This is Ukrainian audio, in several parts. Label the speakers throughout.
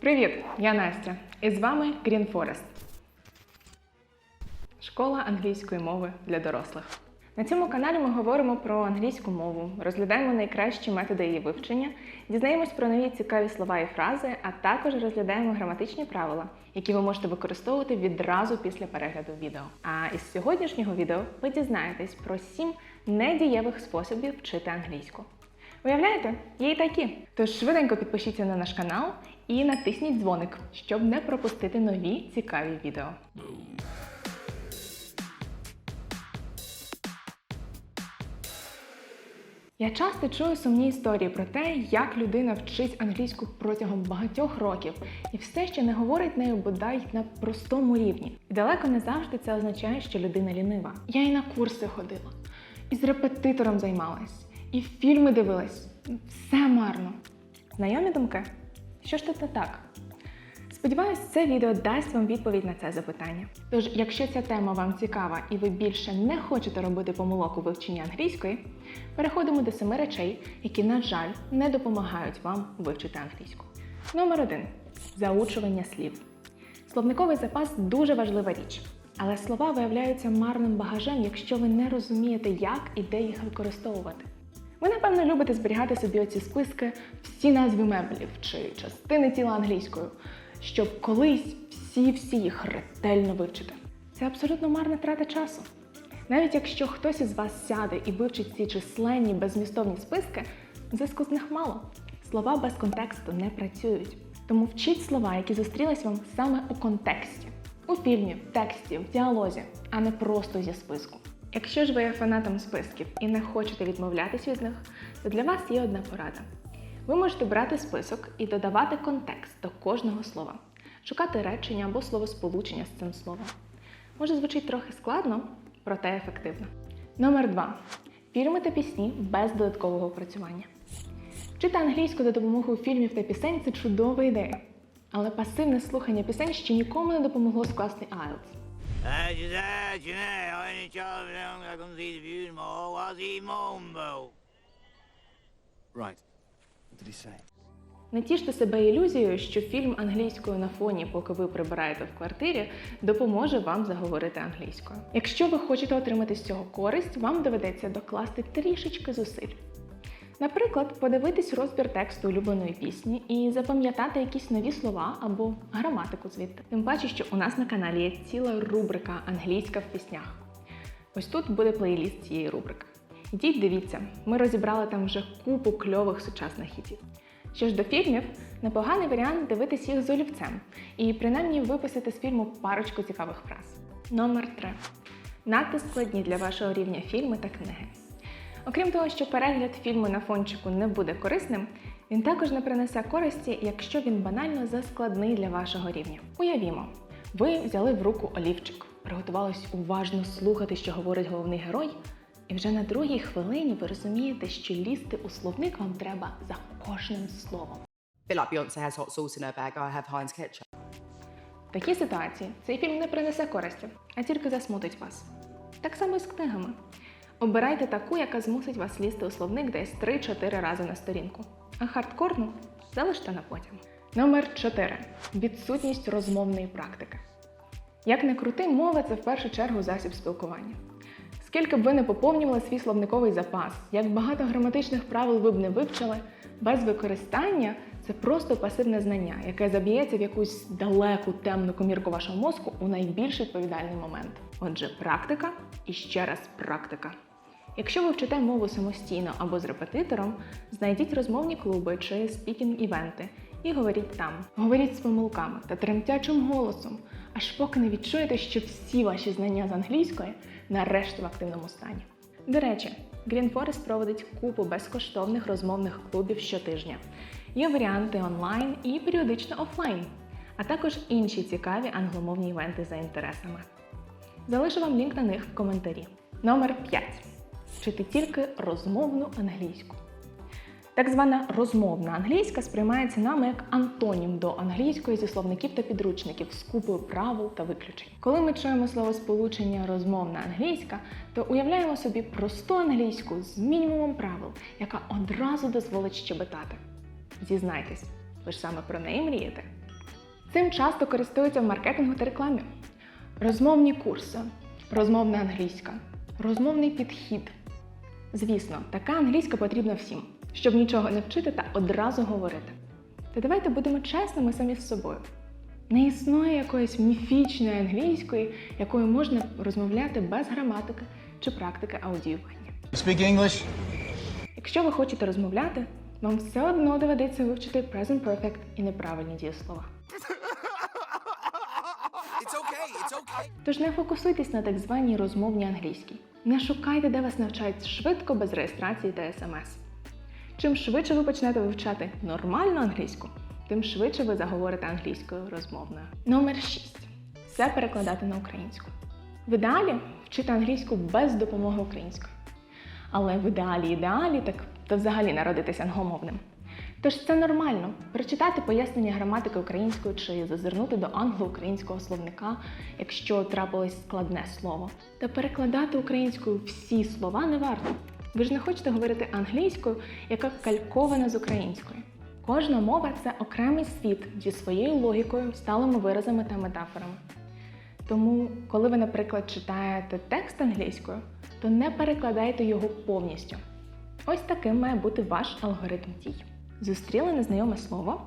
Speaker 1: Привіт! Я Настя. І з вами Green Forest. Школа англійської мови для дорослих. На цьому каналі ми говоримо про англійську мову, розглядаємо найкращі методи її вивчення, дізнаємось про нові цікаві слова і фрази, а також розглядаємо граматичні правила, які ви можете використовувати відразу після перегляду відео. А із сьогоднішнього відео ви дізнаєтесь про 7 недієвих способів вчити англійську. Уявляєте, є і такі. Тож швиденько підпишіться на наш канал і натисніть дзвоник, щоб не пропустити нові цікаві відео. Я часто чую сумні історії про те, як людина вчить англійську протягом багатьох років і все ще не говорить нею бодай на простому рівні. І далеко не завжди це означає, що людина лінива. Я і на курси ходила, і з репетитором займалась, і фільми дивилась. Все марно. Знайомі думки? Що ж тут не так? Сподіваюсь, це відео дасть вам відповідь на це запитання. Тож, якщо ця тема вам цікава і ви більше не хочете робити помилок у вивченні англійської, переходимо до семи речей, які, на жаль, не допомагають вам вивчити англійську. Номер один заучування слів. Словниковий запас дуже важлива річ, але слова виявляються марним багажем, якщо ви не розумієте, як і де їх використовувати. Ви, напевно, любите зберігати собі оці списки всі назви меблів чи частини тіла англійською, щоб колись всі-всі їх ретельно вивчити. Це абсолютно марна трата часу. Навіть якщо хтось із вас сяде і вивчить ці численні беззмістовні списки, зиску з них мало. Слова без контексту не працюють. Тому вчіть слова, які зустрілись вам саме у контексті, у фільмі, в тексті, в діалозі, а не просто зі списку. Якщо ж ви є фанатом списків і не хочете відмовлятись від них, то для вас є одна порада. Ви можете брати список і додавати контекст до кожного слова, шукати речення або словосполучення з цим словом. Може звучить трохи складно, проте ефективно. Номер 2. Фільми та пісні без додаткового опрацювання. Вчити англійську за допомогою фільмів та пісень це чудова ідея. Але пасивне слухання пісень ще нікому не допомогло скласти IELTS.
Speaker 2: Uh, just, uh, you know, any child young, I can see the view more, was he mumbo?
Speaker 3: Right. What did he say?
Speaker 1: Не тіште себе ілюзією, що фільм англійською на фоні, поки ви прибираєте в квартирі, допоможе вам заговорити англійською. Якщо ви хочете отримати з цього користь, вам доведеться докласти трішечки зусиль. Наприклад, подивитись розбір тексту улюбленої пісні і запам'ятати якісь нові слова або граматику звідти. Тим паче, що у нас на каналі є ціла рубрика Англійська в піснях. Ось тут буде плейліст цієї рубрики. Ідіть, дивіться, ми розібрали там вже купу кльових сучасних хітів. Що ж до фільмів, непоганий варіант дивитись їх з олівцем і принаймні виписати з фільму парочку цікавих фраз. Номер 3. Надто складні для вашого рівня фільми та книги. Окрім того, що перегляд фільму на фончику не буде корисним, він також не принесе користі, якщо він банально заскладний для вашого рівня. Уявімо, ви взяли в руку олівчик, приготувались уважно слухати, що говорить головний герой, і вже на другій хвилині ви розумієте, що лізти у словник вам треба за кожним словом. В такій ситуації цей фільм не принесе користі, а тільки засмутить вас. Так само і з книгами. Обирайте таку, яка змусить вас лізти у словник десь 3-4 рази на сторінку. А хардкорну залиште на потім. Номер 4. Відсутність розмовної практики. Як не крути, мова це в першу чергу засіб спілкування. Скільки б ви не поповнювали свій словниковий запас, як багато граматичних правил ви б не вивчили, без використання це просто пасивне знання, яке заб'ється в якусь далеку темну комірку вашого мозку у найбільш відповідальний момент. Отже, практика і ще раз практика. Якщо ви вчите мову самостійно або з репетитором, знайдіть розмовні клуби чи спікінг-івенти і говоріть там. Говоріть з помилками та тремтячим голосом, аж поки не відчуєте, що всі ваші знання з англійської нарешті в активному стані. До речі, Green Forest проводить купу безкоштовних розмовних клубів щотижня. Є варіанти онлайн і періодично офлайн, а також інші цікаві англомовні івенти за інтересами. Залишу вам лінк на них в коментарі. Номер 5. Вчити тільки розмовну англійську. Так звана розмовна англійська сприймається нами як антонім до англійської зі словників та підручників з купою правил та виключень. Коли ми чуємо словосполучення розмовна англійська, то уявляємо собі просту англійську з мінімумом правил, яка одразу дозволить щебетати. Зізнайтесь, ви ж саме про неї мрієте? Цим часто користуються в маркетингу та рекламі. Розмовні курси, розмовна англійська, розмовний підхід. Звісно, така англійська потрібна всім, щоб нічого не вчити та одразу говорити. Та давайте будемо чесними самі з собою. Не існує якоїсь міфічної англійської, якою можна розмовляти без граматики чи практики аудіювання.
Speaker 3: Speak English?
Speaker 1: Якщо ви хочете розмовляти, вам все одно доведеться вивчити present perfect і неправильні дієслова.
Speaker 3: It's okay, it's okay.
Speaker 1: Тож не фокусуйтесь на так званій розмовній англійській. Не шукайте, де вас навчають швидко без реєстрації та смс. Чим швидше ви почнете вивчати нормальну англійську, тим швидше ви заговорите англійською розмовною. Номер 6. Все перекладати на українську. В ідеалі вчити англійську без допомоги української. Але в ідеалі ідеалі так то взагалі народитися англомовним. Тож це нормально прочитати пояснення граматики української чи зазирнути до англо-українського словника, якщо трапилось складне слово. Та перекладати українською всі слова не варто. Ви ж не хочете говорити англійською, яка калькована з української. Кожна мова це окремий світ зі своєю логікою, сталими виразами та метафорами. Тому, коли ви, наприклад, читаєте текст англійською, то не перекладайте його повністю. Ось таким має бути ваш алгоритм дій. Зустріли незнайоме слово,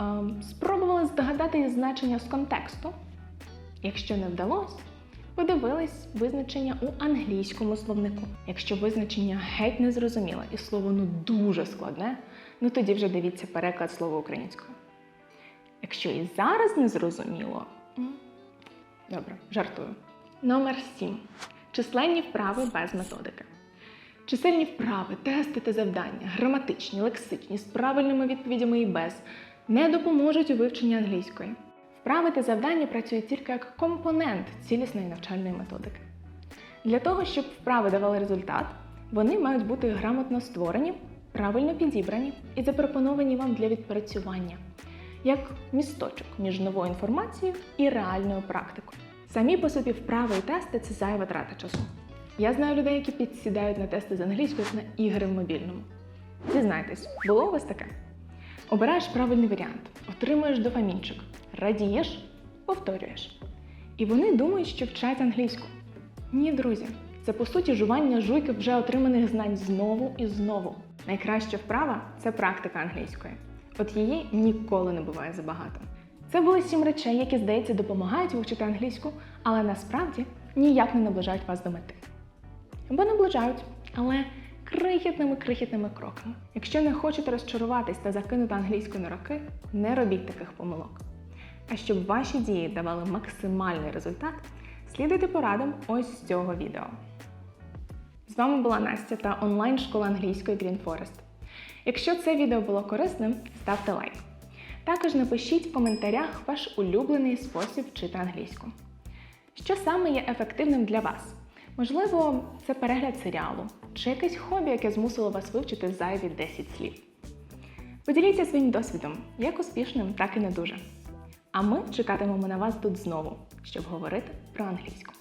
Speaker 1: ем, спробували здогадати значення з контексту. Якщо не вдалося, подивились визначення у англійському словнику. Якщо визначення геть не зрозуміле і слово ну дуже складне, ну тоді вже дивіться переклад слова українською. Якщо і зараз не зрозуміло, добре, жартую. Номер 7. Численні вправи без методики. Чисельні вправи, тести та завдання, граматичні, лексичні, з правильними відповідями і без, не допоможуть у вивченні англійської. Вправи та завдання працюють тільки як компонент цілісної навчальної методики. Для того, щоб вправи давали результат, вони мають бути грамотно створені, правильно підібрані і запропоновані вам для відпрацювання, як місточок між новою інформацією і реальною практикою. Самі по собі вправи і тести це зайва трата часу. Я знаю людей, які підсідають на тести з англійської на ігри в мобільному. Зізнайтесь, було у вас таке? Обираєш правильний варіант, отримуєш дофамінчик, радієш, повторюєш. І вони думають, що вчать англійську. Ні, друзі, це по суті жування жуйки вже отриманих знань знову і знову. Найкраща вправа це практика англійської. От її ніколи не буває забагато. Це були сім речей, які, здається, допомагають вивчити англійську, але насправді ніяк не наближають вас до мети. Або наближають, але крихітними крихітними кроками. Якщо не хочете розчаруватись та закинути англійську на роки, не робіть таких помилок. А щоб ваші дії давали максимальний результат, слідуйте порадам ось з цього відео. З вами була Настя та онлайн-школа англійської Green Forest. Якщо це відео було корисним, ставте лайк. Також напишіть в коментарях ваш улюблений спосіб вчити англійську. Що саме є ефективним для вас? Можливо, це перегляд серіалу чи якесь хобі, яке змусило вас вивчити зайві 10 слів. Поділіться своїм досвідом, як успішним, так і не дуже. А ми чекатимемо на вас тут знову, щоб говорити про англійську.